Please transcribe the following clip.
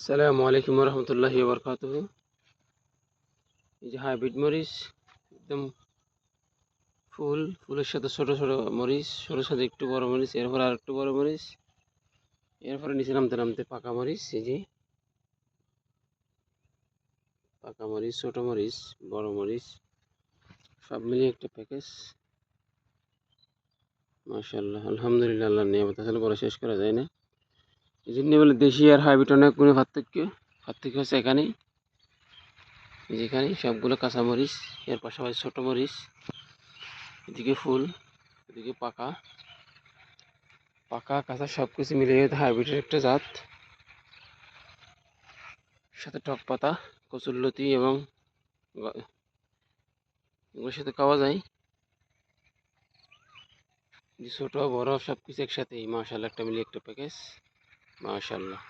আসসালামু আলাইকুম রহমতুল্লাহি বরকাত এই যে হাইব্রিড মরিচ, একদম ফুল, ফুলের সাথে ছোটো ছোটো মরিচ ছোটোর সাথে একটু বড় মরিচ, এরপর আর একটু বড় মরিচ, এরপরে নিচে নামতে নামতে পাকা মরিচ, এই যে পাকা মরিচ, ছোটো মরিচ, বড় মরিচ, সব মিলিয়ে একটা প্যাকেজ মাশাল্লাহ আলহামদুলিল্লাহ আল্লাহ নিয়ামত আসলে বড় শেষ করা যায় না। এই জন্য বলে দেশি আর হাইব্রিড অনেক গুণে পার্থক্য। পার্থক্য হচ্ছে এখানে এই যেখানে সবগুলো কাঁচা মরিচ, এর পাশাপাশি ছোটো মরিচ, এদিকে ফুল, এদিকে পাকা। পাকা, কাঁচা সব কিছু মিলিয়ে হাইব্রিডের একটা জাত। সাথে টক পাতা কচুরলতি এবং এগুলোর সাথে খাওয়া যায়। ছোট, বড় সব কিছু একসাথে মাশাল্লাহ একটা মিলিয়ে একটা প্যাকেজ মাশাল্লাহ